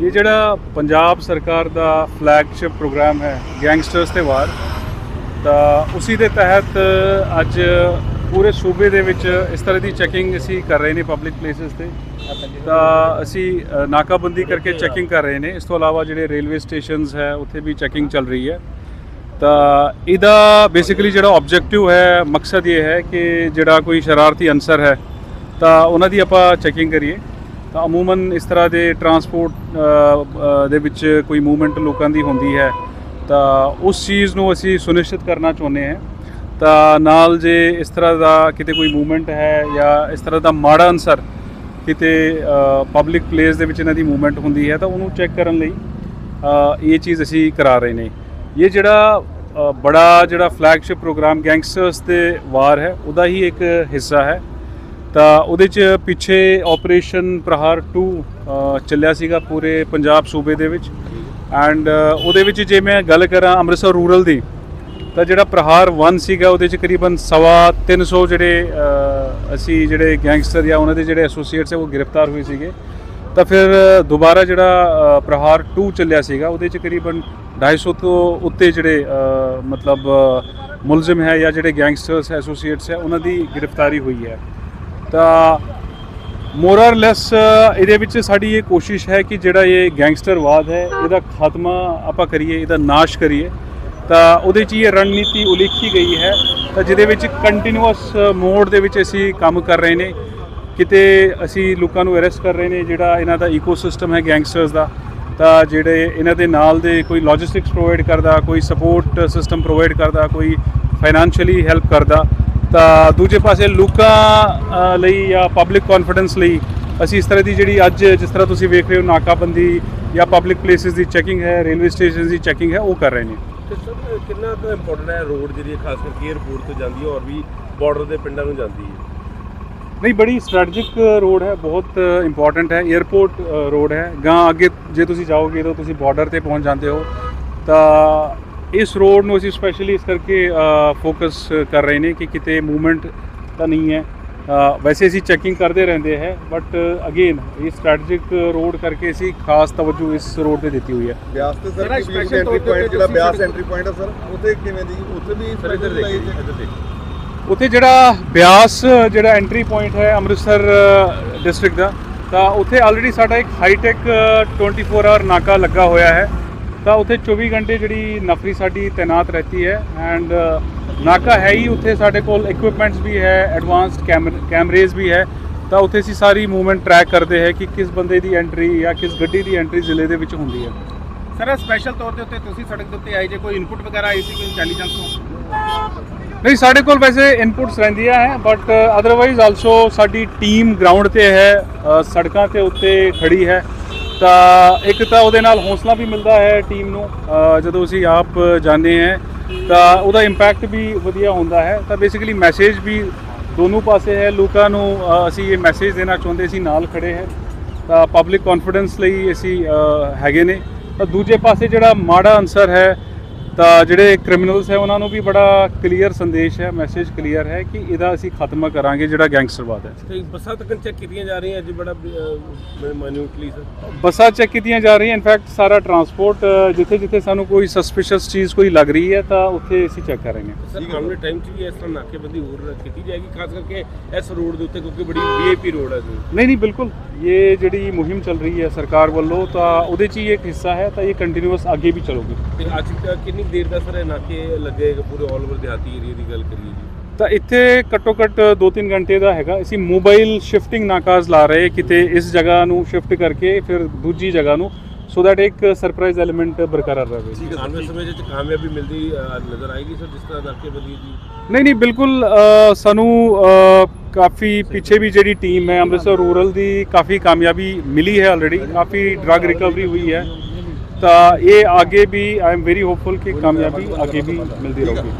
ਇਹ ਜਿਹੜਾ ਪੰਜਾਬ ਸਰਕਾਰ ਦਾ ਫਲੈਗਸ਼ਿਪ ਪ੍ਰੋਗਰਾਮ ਹੈ ਗੈਂਗਸਟਰਸ ਤੇ ਵਾਰ ਤਾਂ ਉਸੇ ਦੇ ਤਹਿਤ ਅੱਜ ਪੂਰੇ ਸੂਬੇ ਦੇ ਵਿੱਚ ਇਸ ਤਰ੍ਹਾਂ ਦੀ ਚੈਕਿੰਗ ਅਸੀਂ ਕਰ ਰਹੇ ਨੇ ਪਬਲਿਕ ਪਲੇਸਿਸ ਤੇ। ਤਾਂ ਅਸੀਂ ਨਾਕਾਬੰਦੀ ਕਰਕੇ ਚੈਕਿੰਗ ਕਰ ਰਹੇ ਨੇ। ਇਸ ਤੋਂ ਇਲਾਵਾ ਜਿਹੜੇ ਰੇਲਵੇ ਸਟੇਸ਼ਨਸ ਹੈ, ਉੱਥੇ ਵੀ ਚੈਕਿੰਗ ਚੱਲ ਰਹੀ ਹੈ। ਤਾਂ ਇਹਦਾ ਬੇਸਿਕਲੀ ਜਿਹੜਾ ਆਬਜੈਕਟਿਵ ਹੈ, ਮਕਸਦ ਇਹ ਹੈ ਕਿ ਜਿਹੜਾ ਕੋਈ ਸ਼ਰਾਰਤੀ ਅਨਸਰ ਹੈ, ਤਾਂ ਉਹਨਾਂ ਦੀ ਆਪਾਂ ਚੈਕਿੰਗ ਕਰੀਏ। ਤਾਂ ਅਮੂਮਨ ਇਸ ਤਰ੍ਹਾਂ ਦੇ ਟਰਾਂਸਪੋਰਟ ਦੇ ਵਿੱਚ ਕੋਈ ਮੂਵਮੈਂਟ ਲੋਕਾਂ ਦੀ ਹੁੰਦੀ ਹੈ, ਤਾਂ ਉਸ ਚੀਜ਼ ਨੂੰ ਅਸੀਂ ਸੁਨਿਸ਼ਚਿਤ ਕਰਨਾ ਚਾਹੁੰਦੇ ਹਾਂ। ਤਾਂ ਨਾਲ ਜੇ ਇਸ ਤਰ੍ਹਾਂ ਦਾ ਕਿਤੇ ਕੋਈ ਮੂਵਮੈਂਟ ਹੈ ਜਾਂ ਇਸ ਤਰ੍ਹਾਂ ਦਾ ਮਾੜਾ ਅਨਸਰ ਕਿਤੇ ਪਬਲਿਕ ਪਲੇਸ ਦੇ ਵਿੱਚ ਇਹਨਾਂ ਦੀ ਮੂਵਮੈਂਟ ਹੁੰਦੀ ਹੈ, ਤਾਂ ਉਹਨੂੰ ਚੈੱਕ ਕਰਨ ਲਈ ਇਹ ਚੀਜ਼ ਅਸੀਂ ਕਰਾ ਰਹੇ ਨੇ। ਇਹ ਜਿਹੜਾ ਬੜਾ ਜਿਹੜਾ ਫਲੈਗਸ਼ਿਪ ਪ੍ਰੋਗਰਾਮ ਗੈਂਗਸਟਰਸ ਤੇ ਵਾਰ ਹੈ, ਉਹਦਾ ਹੀ ਇੱਕ ਹਿੱਸਾ ਹੈ। ਤਾਂ ਉਹਦੇ ਚ ਪਿੱਛੇ ਆਪਰੇਸ਼ਨ ਪ੍ਰਹਾਰ 2 ਚੱਲਿਆ ਸੀਗਾ ਪੂਰੇ ਪੰਜਾਬ ਸੂਬੇ ਦੇ ਵਿੱਚ। ਐਂਡ ਉਹਦੇ ਵਿੱਚ ਜੇ ਮੈਂ ਗੱਲ ਕਰਾਂ ਅੰਮ੍ਰਿਤਸਰ ਰੂਰਲ ਦੀ, ਤਾਂ ਜਿਹੜਾ ਪ੍ਰਹਾਰ 1 ਸੀਗਾ ਉਹਦੇ ਚ ਕਰੀਬਨ ਸਵਾ 300 ਜਿਹੜੇ ਅਸੀਂ ਜਿਹੜੇ ਗੈਂਗਸਟਰ ਜਾਂ ਉਹਨਾਂ ਦੇ ਜਿਹੜੇ ਐਸੋਸੀਏਟਸ ਹੈ ਉਹ ਗ੍ਰਿਫਤਾਰ ਹੋਏ ਸੀਗੇ। ਤਾਂ ਫਿਰ ਦੁਬਾਰਾ ਜਿਹੜਾ ਪ੍ਰਹਾਰ 2 ਚੱਲਿਆ ਸੀਗਾ ਉਹਦੇ ਚ ਕਰੀਬਨ 250 ਤੋਂ ਉੱਤੇ ਜਿਹੜੇ ਮਤਲਬ ਮੁਲਜ਼ਮ ਹੈ ਜਾਂ ਜਿਹੜੇ ਗੈਂਗਸਟਰਸ ਐਸੋਸੀਏਟਸ ਹੈ, ਉਹਨਾਂ ਦੀ ਗ੍ਰਿਫਤਾਰੀ ਹੋਈ ਹੈ। ਤਾਂ ਮੋਰਰਲੈਸ ਇਹਦੇ ਵਿੱਚ ਸਾਡੀ ਇਹ ਕੋਸ਼ਿਸ਼ ਹੈ ਕਿ ਜਿਹੜਾ ਇਹ ਗੈਂਗਸਟਰਵਾਦ ਹੈ, ਇਹਦਾ ਖਾਤਮਾ ਆਪਾਂ ਕਰੀਏ, ਇਹਦਾ ਨਾਸ਼ ਕਰੀਏ। ਤਾਂ ਉਹਦੇ 'ਚ ਇਹ ਰਣਨੀਤੀ ਉਲੀਖੀ ਗਈ ਹੈ। ਤਾਂ ਜਿਹਦੇ ਵਿੱਚ ਕੰਟੀਨਿਊਅਸ ਮੋਡ ਦੇ ਵਿੱਚ ਅਸੀਂ ਕੰਮ ਕਰ ਰਹੇ ਨੇ। ਕਿਤੇ ਅਸੀਂ ਲੋਕਾਂ ਨੂੰ ਅਰੈਸਟ ਕਰ ਰਹੇ ਨੇ, ਜਿਹੜਾ ਇਹਨਾਂ ਦਾ ਇਕੋਸਿਸਟਮ ਹੈ ਗੈਂਗਸਟਰਸ ਦਾ। ਤਾਂ ਜਿਹੜੇ ਇਹਨਾਂ ਦੇ ਨਾਲ ਦੇ ਕੋਈ ਲੌਜਿਸਟਿਕਸ ਪ੍ਰੋਵਾਈਡ ਕਰਦਾ, ਕੋਈ ਸਪੋਰਟ ਸਿਸਟਮ ਪ੍ਰੋਵਾਈਡ ਕਰਦਾ, ਕੋਈ ਫਾਈਨੈਂਸ਼ੀਅਲੀ ਹੈਲਪ ਕਰਦਾ ਤਾਂ ਦੂਜੇ ਪਾਸੇ ਲੋਕਾਂ ਲਈ ਜਾਂ ਪਬਲਿਕ ਕੌਨਫੀਡੈਂਸ ਲਈ ਅਸੀਂ ਇਸ ਤਰ੍ਹਾਂ ਦੀ ਜਿਹੜੀ ਅੱਜ ਜਿਸ ਤਰ੍ਹਾਂ ਤੁਸੀਂ ਵੇਖ ਰਹੇ ਹੋ ਨਾਕਾਬੰਦੀ ਜਾਂ ਪਬਲਿਕ ਪਲੇਸਿਸ ਦੀ ਚੈਕਿੰਗ ਹੈ ਰੇਲਵੇ ਸਟੇਸ਼ਨਸ ਦੀ ਚੈਕਿੰਗ ਹੈ ਉਹ ਕਰ ਰਹੇ ਨੇ। ਤੇ ਸਰ ਕਿੰਨਾ ਕੁ ਇੰਪੋਰਟੈਂਟ ਹੈ ਰੋਡ ਜਿਹੜੀ ਹੈ, ਖਾਸ ਕਰਕੇ 에ਅਰਪੋਰਟ ਤੋਂ ਜਾਂਦੀ ਹੈ ਔਰ ਵੀ ਬਾਰਡਰ ਦੇ ਪਿੰਡਾਂ ਨੂੰ ਜਾਂਦੀ ਹੈ? ਨਹੀਂ ਬੜੀ ਸਟ੍ਰੈਟਜਿਕ ਰੋਡ ਹੈ ਬਹੁਤ ਇੰਪੋਰਟੈਂਟ ਹੈ 에ਅਰਪੋਰਟ ਰੋਡ ਹੈ। ਗਾਂ ਅੱਗੇ ਜੇ ਤੁਸੀਂ ਜਾਓਗੇ ਤਾਂ ਤੁਸੀਂ ਬਾਰਡਰ ਤੇ ਪਹੁੰਚ ਜਾਂਦੇ ਹੋ। ਤਾਂ ਇਸ ਰੋਡ ਨੂੰ ਅਸੀਂ ਸਪੈਸ਼ਲੀ ਇਸ ਕਰਕੇ ਫੋਕਸ ਕਰ ਰਹੇ ਨੇ ਕਿ ਕਿਤੇ ਮੂਵਮੈਂਟ ਤਾਂ ਨਹੀਂ ਹੈ। ਵੈਸੇ ਅਸੀਂ ਚੈਕਿੰਗ ਕਰਦੇ ਰਹਿੰਦੇ ਹੈ ਬਟ ਅਗੇਨ ਇਹ ਸਟ੍ਰੈਟਜਿਕ ਰੋਡ ਕਰਕੇ ਅਸੀਂ ਖਾਸ ਤਵੱਜੂ ਇਸ ਰੋਡ ਤੇ ਦਿੱਤੀ ਹੋਈ ਹੈ। ਬਿਆਸ ਤੇ ਸਰ ਐਂਟਰੀ ਪੁਆਇੰਟ ਜਿਹੜਾ ਬਿਆਸ ਐਂਟਰੀ ਪੁਆਇੰਟ ਹੈ ਸਰ ਉੱਥੇ ਕਿਵੇਂ ਦੀ ਉੱਥੇ ਵੀ ਸਰ ਇੱਧਰ ਦੇਖੀਏ ਉੱਥੇ ਜਿਹੜਾ ਬਿਆਸ ਜਿਹੜਾ ਐਂਟਰੀ ਪੁਆਇੰਟ ਹੈ ਅੰਮ੍ਰਿਤਸਰ ਡਿਸਟ੍ਰਿਕਟ ਦਾ ਤਾਂ ਉੱਥੇ ਆਲਰੇਡੀ ਸਾਡਾ ਇੱਕ ਹਾਈਟੈਕ 24 ਆਵਰ ਨਾਕਾ ਲੱਗਾ ਹੋਇਆ ਹੈ। ਤਾਂ ਉੱਥੇ 24 ਘੰਟੇ ਜਿਹੜੀ ਨਫਰੀ ਸਾਡੀ ਤਾਇਨਾਤ ਰਹਤੀ ਹੈ ਐਂਡ ਨਾਕਾ ਹੈ ਹੀ ਉੱਥੇ ਸਾਡੇ ਕੋਲ ਇਕਵਿਪਮੈਂਟਸ ਵੀ ਹੈ ਐਡਵਾਂਸਡ ਕੈਮਰੇਜ਼ ਵੀ ਹੈ। ਤਾਂ ਉੱਥੇ ਅਸੀਂ ਸਾਰੀ ਮੂਵਮੈਂਟ ਟਰੈਕ ਕਰਦੇ ਹੈ ਕਿ ਕਿਸ ਬੰਦੇ ਦੀ ਐਂਟਰੀ ਜਾਂ ਕਿਸ ਗੱਡੀ ਦੀ ਐਂਟਰੀ ਜ਼ਿਲ੍ਹੇ ਦੇ ਵਿੱਚ ਹੁੰਦੀ ਹੈ। ਸਰ ਸਪੈਸ਼ਲ ਤੌਰ ਦੇ ਉੱਤੇ ਤੁਸੀਂ ਸੜਕ ਦੇ ਉੱਤੇ ਆਏ ਜੇ ਕੋਈ ਇਨਪੁਟ ਵਗੈਰਾ ਆਈ ਸੀ ਕੋਈ ਇੰਟੈਲੀਜੈਂਸ ਤੋਂ? ਨਹੀਂ ਸਾਡੇ ਕੋਲ ਵੈਸੇ ਇਨਪੁਟਸ ਰਹਿੰਦੀਆਂ ਹੈ ਬਟ ਅਦਰਵਾਈਜ਼ ਆਲਸੋ ਸਾਡੀ ਟੀਮ ਗਰਾਊਂਡ ਤੇ ਹੈ ਸੜਕਾਂ ਤੇ ਉੱਤੇ ਖੜੀ ਹੈ। ਤਾਂ ਇੱਕ ਤਾਂ ਉਹਦੇ ਨਾਲ ਹੌਸਲਾ ਵੀ ਮਿਲਦਾ ਹੈ ਟੀਮ ਨੂੰ ਜਦੋਂ ਅਸੀਂ ਆਪ ਜਾਂਦੇ ਹੈ, ਤਾਂ ਉਹਦਾ ਇੰਪੈਕਟ ਵੀ ਵਧੀਆ ਹੁੰਦਾ ਹੈ। ਤਾਂ ਬੇਸਿਕਲੀ ਮੈਸੇਜ ਵੀ ਦੋਨੋਂ ਪਾਸੇ ਹੈ। ਲੋਕਾਂ ਨੂੰ ਅਸੀਂ ਇਹ ਮੈਸੇਜ ਦੇਣਾ ਚਾਹੁੰਦੇ ਸੀ ਨਾਲ ਖੜੇ ਹੈ। ਤਾਂ ਪਬਲਿਕ ਕੌਨਫੀਡੈਂਸ ਲਈ ਅਸੀਂ ਹੈਗੇ ਨੇ। ਤਾਂ ਦੂਜੇ ਪਾਸੇ ਜਿਹੜਾ ਮਾੜਾ ਅਨਸਰ ਹੈ ਤਾਂ ਜਿਹੜੇ ਕ੍ਰਿਮੀਨਲਸ ਹੈ ਉਹਨਾਂ ਨੂੰ ਵੀ ਬੜਾ ਕਲੀਅਰ ਸੰਦੇਸ਼ ਹੈ ਮੈਸੇਜ ਕਲੀਅਰ ਹੈ ਕਿ ਇਹਦਾ ਅਸੀਂ ਖਾਤਮਾ ਕਰਾਂਗੇ ਜਿਹੜਾ ਗੈਂਗਸਟਰਵਾਦ ਹੈ। ਤੇ ਬੱਸਾਂ ਤੱਕ ਚੈੱਕ ਕੀਤੀਆਂ ਜਾ ਰਹੀਆਂ ਅੱਜ ਬੜਾ ਮਾਈਨਿਊਟਲੀ ਸਰ ਬੱਸਾਂ ਚੈੱਕ ਕੀਤੀਆਂ ਜਾ ਰਹੀਆਂ ਇਨਫੈਕਟ ਸਾਰਾ ਟਰਾਂਸਪੋਰਟ ਜਿੱਥੇ ਜਿੱਥੇ ਸਾਨੂੰ ਕੋਈ ਸਸਪੀਸ਼ੀਅਸ ਚੀਜ਼ ਕੋਈ ਲੱਗ ਰਹੀ ਹੈ ਤਾਂ ਉੱਥੇ ਅਸੀਂ ਚੈੱਕ ਕਰ ਰਹੇ ਹਾਂ। ਸਰ ਆਉਣ ਵਾਲੇ ਟਾਈਮ 'ਚ ਵੀ ਇਸ ਤਰ੍ਹਾਂ ਨਾਕੇਬੰਦੀ ਹੋਰ ਕੀਤੀ ਜਾਏਗੀ ਖਾਸ ਕਰਕੇ ਇਸ ਰੋਡ ਦੇ ਉੱਤੇ ਕਿਉਂਕਿ ਬੜੀ ਵੀਆਈਪੀ ਰੋਡ ਹੈ ਜੀ। ਨਹੀਂ ਨਹੀਂ ਬਿਲਕੁਲ। ਇਹ ਜਿਹੜੀ ਮੁਹਿੰਮ ਚੱਲ ਰਹੀ ਹੈ ਸਰਕਾਰ ਵੱਲੋਂ ਤਾਂ ਉਹਦੇ 'ਚ ਹੀ ਇੱਕ ਹਿੱਸਾ ਹੈ ਤਾਂ ਇਹ ਕੰਟੀਨਿਊਸ ਅੱਗੇ ਵੀ ਚੱਲੂਗੀ। ਤੇ ਅੱਜ ਕ- ਕਿੰਨੀ ਦੇਰ ਦਾ ਸਰ ਨਾਕੇ ਲੱਗੇ ਪੂਰੇ ਆਲ ਓਵਰ ਦਿਹਾਤੀ ਏਰੀਆ ਦੀ ਗੱਲ ਕਰੀਏ ਜੀ। ਤਾਂ ਇੱਥੇ ਘੱਟੋ ਘੱਟ 2-3 ਘੰਟੇ ਦਾ ਹੈਗਾ। ਅਸੀਂ ਮੋਬਾਈਲ ਸ਼ਿਫਟਿੰਗ ਨਾਕਾਜ਼ ਲਾ ਰਹੇ ਕਿਤੇ ਇਸ ਜਗ੍ਹਾ ਨੂੰ ਸ਼ਿਫਟ ਕਰਕੇ ਫਿਰ ਦੂਜੀ ਜਗ੍ਹਾ ਨੂੰ। ਸੋ ਦੈਟ ਇੱਕ ਸਰਪ੍ਰਾਈਜ਼ ਐਲੀਮੈਂਟ ਬਰਕਰਾਰ ਰਹੇ ਠੀਕ ਹੈ ਆਉਣ ਵਾਲੇ ਸਮੇਂ 'ਚ ਕਾਮਯਾਬੀ ਮਿਲਦੀ ਨਜ਼ਰ ਆਏਗੀ ਸਰ ਜਿਸ ਤਰ੍ਹਾਂ ਨਾਕੇਬੰਦੀ ਜੀ? ਨਹੀਂ ਨਹੀਂ ਬਿਲਕੁਲ ਸਾਨੂੰ ਕਾਫੀ ਪਿੱਛੇ ਵੀ ਜਿਹੜੀ ਟੀਮ ਹੈ ਅੰਮ੍ਰਿਤਸਰ ਰੂਰਲ ਦੀ ਕਾਫੀ ਕਾਮਯਾਬੀ ਮਿਲੀ ਹੈ ਆਲਰੇਡੀ ਕਾਫੀ ਡਰਗ ਰਿਕਵਰੀ ਹੋਈ ਹੈ। ਤਾਂ ਇਹ ਅੱਗੇ ਵੀ ਆਈ ਐਮ ਵੈਰੀ ਹੋਪਫੁਲ ਕਿ ਕਾਮਯਾਬੀ ਅੱਗੇ ਵੀ ਮਿਲਦੀ ਰਹੂਗੀ।